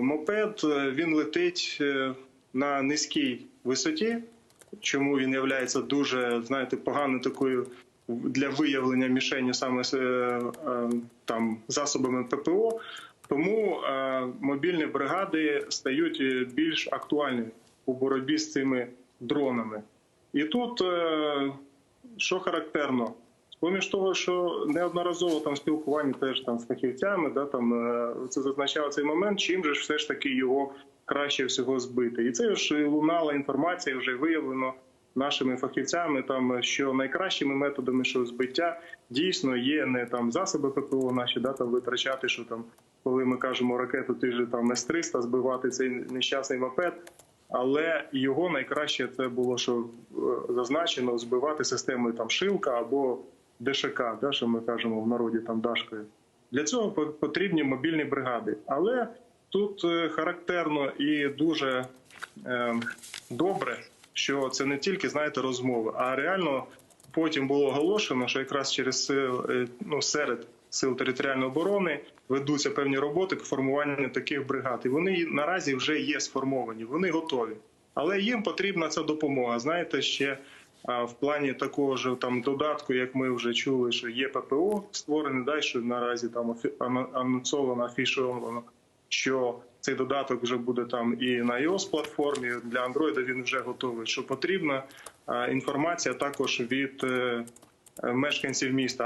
Мопед е, він летить е, на низькій висоті. Чому він є дуже, знаєте, поганою такою для виявлення мішені саме е, там засобами ППО. Тому мобільні бригади стають більш актуальні у боротьбі з цими дронами. І тут що характерно, поміж того, що неодноразово там спілкування теж там з фахівцями, да там е, це зазначав цей момент, чим же ж все ж таки його краще всього збити. І це ж лунала інформація, вже виявлено нашими фахівцями, там що найкращими методами що збиття дійсно є не там засоби ППО наші, да там витрачати, що там, коли ми кажемо ракету, ти ж там С-300 збивати цей нещасний мопед. Але його найкраще це було, що е, зазначено збивати системою там шилка або ДШК, да, що ми кажемо в народі там дашкою. Для цього по- потрібні мобільні бригади. Але тут е, характерно і дуже е, добре, що це не тільки знаєте розмови, а реально потім було оголошено, що якраз через сил, е, ну, серед сил територіальної оборони ведуться певні роботи по формуванню таких бригад. І вони наразі вже є сформовані, вони готові. Але їм потрібна ця допомога. Знаєте, ще а, в плані такого ж там додатку, як ми вже чули, що є ППО створене, да, що наразі там анонсовано, афішовано, що цей додаток вже буде там і на iOS платформі для Android він вже готовий. Що потрібна інформація також від е, мешканців міста.